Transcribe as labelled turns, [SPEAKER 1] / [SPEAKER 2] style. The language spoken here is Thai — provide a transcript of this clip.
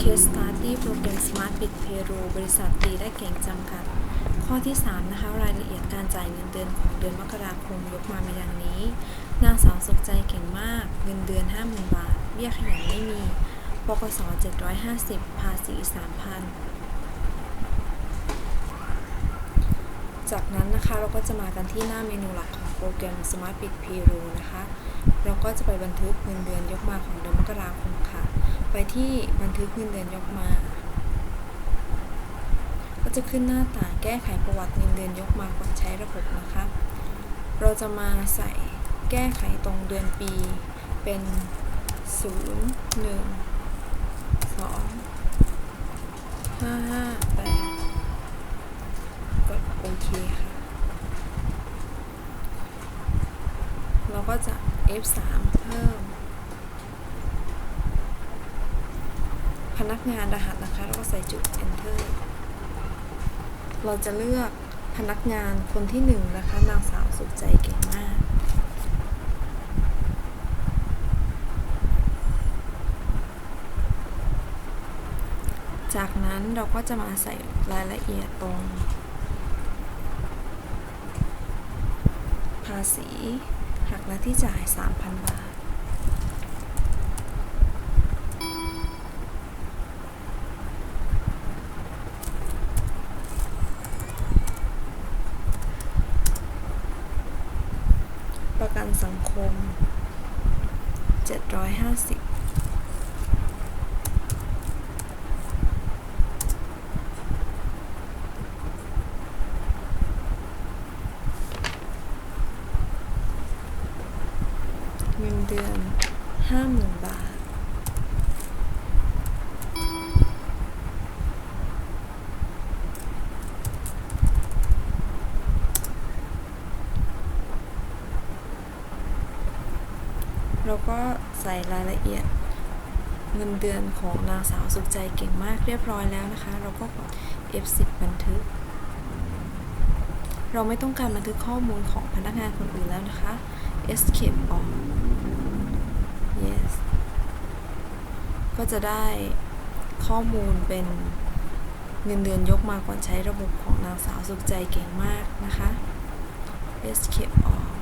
[SPEAKER 1] Case Study โปรแกรม Smart Bit Payroll บริษัทตีและเก่งจำกัด ข้อที่ 3 นะคะ รายละเอียดการจ่ายเงินเดือนของเดือนมกราคมยกมามีดังนี้ นางสาวสุขใจเก่งมาก เงินเดือน 50,000 บาท เบี้ยขยันไม่มี ปกส 750 ภาษี 3,000 จากนั้นนะคะเราก็จะมากันที่หน้าเมนูหลักของโปรแกรม Smart Bit Payroll นะคะ เราก็จะไปบันทึกเงินเดือนยกมาของเดือนมกราคมค่ะ ไปที่บันทึกเงินเดือนยกมา ก็จะขึ้นหน้าต่างแก้ไขประวัติเงินเดือนยกมาก่อนใช้ระบบนะคะ เราจะมาใส่แก้ไขตรงเดือนปีเป็น 0 1 2 5 5 8กดโอเคค่ะ เราก็จะ F3 เพิ่ม พนักงานรหัสนะคะ แล้วก็ใส่จุด enter เราจะเลือกพนักงานคนที่หนึ่งนะคะ นางสาวสุขใจเก่งมาก จากนั้นเราก็จะมาใส่รายละเอียดตรง ภาษีหักหน้าที่จ่าย 3,000 บาท ประกันสังคม 750เงินเดือน 50,000 บาท เราก็ใส่รายละเอียดเงินเดือนของนางสาวสุขใจเก่งมากเรียบร้อยแล้วนะคะ เราก็กด F10 บันทึก เราไม่ต้องการบันทึกข้อมูลของพนักงานคนอื่นแล้วนะคะ Escape ออก yes ก็จะได้ข้อมูลเป็นเงินเดือนยกมาก่อนใช้ระบบของนางสาวสุขใจเก่งมากนะคะ Escape ออก